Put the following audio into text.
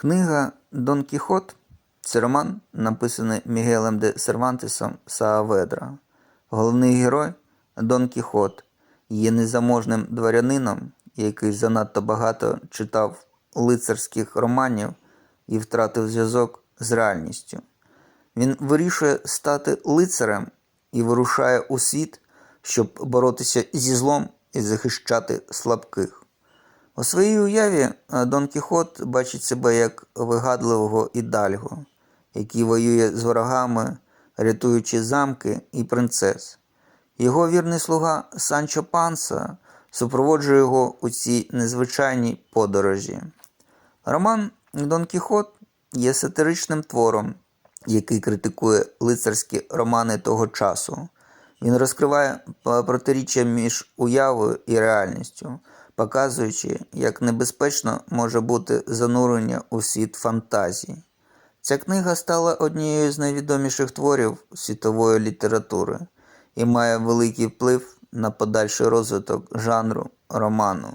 Книга Дон Кіхот це роман, написаний Мігелем де Сервантесом Сааведра. Головний герой Дон Кіхот є незаможним дворянином, який занадто багато читав лицарських романів і втратив зв'язок з реальністю. Він вирішує стати лицарем і вирушає у світ, щоб боротися зі злом і захищати слабких. У своїй уяві е, Дон Кіхот бачить себе як вигадливого ідальго, який воює з ворогами, рятуючи замки і принцес. Його вірний слуга Санчо Панса супроводжує його у цій незвичайній подорожі. Роман Дон Кіхот є сатиричним твором, який критикує лицарські романи того часу. Він розкриває протиріччя між уявою і реальністю, показуючи, як небезпечно може бути занурення у світ фантазії. Ця книга стала однією з найвідоміших творів світової літератури і має великий вплив на подальший розвиток жанру роману.